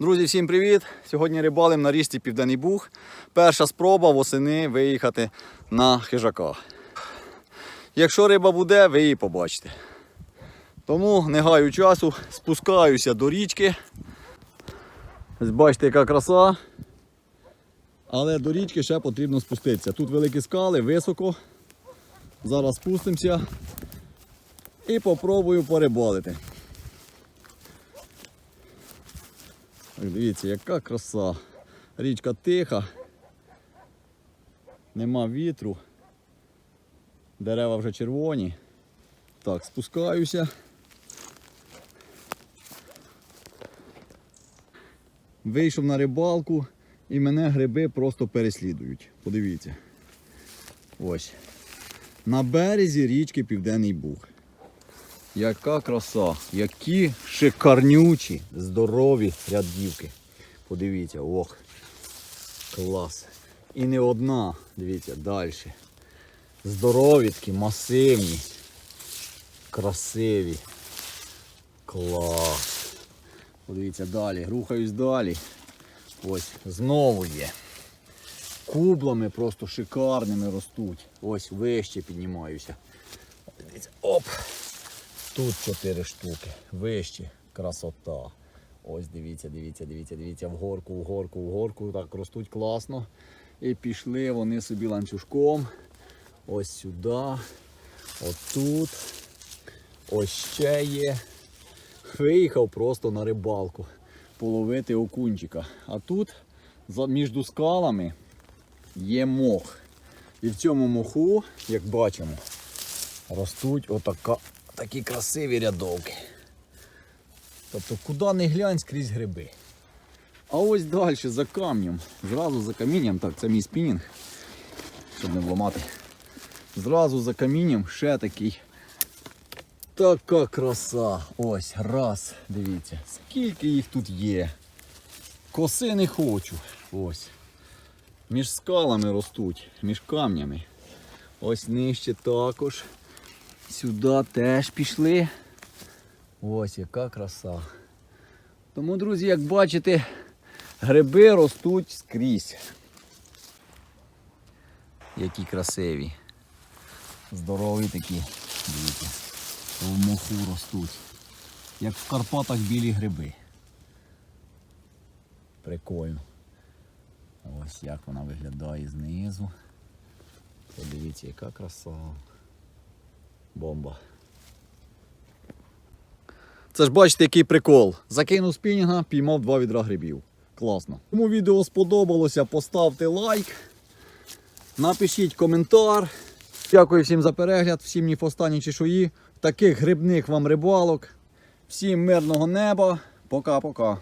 Друзі, всім привіт! Сьогодні рибалим на річці Південний Буг. Перша спроба восени виїхати на хижака. Якщо риба буде, ви її побачите. Тому не гаю часу, спускаюся до річки. Бачите, яка краса. Але до річки ще потрібно спуститися. Тут великі скали, високо. Зараз спустимося і попробую порибалити. Дивіться, яка краса. Річка тиха. Нема вітру. Дерева вже червоні. Так, спускаюся. Вийшов на рибалку і мене гриби просто переслідують. Подивіться. Ось. На березі річки Південний Буг. Яка краса, які шикарнючі, здорові рядівки. Подивіться, ох. Клас. І не одна, дивіться, далі. Здорові такі, масивні, красиві. Клас. Подивіться далі, рухаюсь далі. Ось, знову є. Кублами просто шикарними ростуть. Ось вище піднімаюся. Дивіться, оп! Тут 4 штуки. Вище. Красота. Ось дивіться, дивіться, дивіться, дивіться, вгорку, вгорку, вгорку. Так ростуть класно. І пішли вони собі ланцюжком. Ось сюди. Отут. Ось ще є. Виїхав просто на рибалку. Половити окунчика. А тут між скалами є мох. І в цьому моху, як бачимо, ростуть отака, такі красиві рядовки. Тобто куди не глянь скрізь гриби. А ось далі за камнем, зразу за камінням, так, це мій спінінг, щоб не вламати. Зразу за камінням ще такий. Така краса. Ось, раз, дивіться, скільки їх тут є. Коси не хочу. Ось. Між скалами ростуть, між камнями. Ось нижче також. Сюди теж пішли. Ось яка краса. Тому, друзі, як бачите, гриби ростуть скрізь. Які красиві. Здорові такі. Дивіться. В моху ростуть. Як в Карпатах білі гриби. Прикольно. Ось як вона виглядає знизу. Подивіться, яка краса. Бомба. Це ж бачите, який прикол. Закинув спінінга, піймав два відра грибів. Класно. Кому відео сподобалося, поставте лайк. Напишіть коментар. Дякую всім за перегляд, всім ні останні чешуї. Таких грибних вам рибалок. Всім мирного неба. Пока-пока.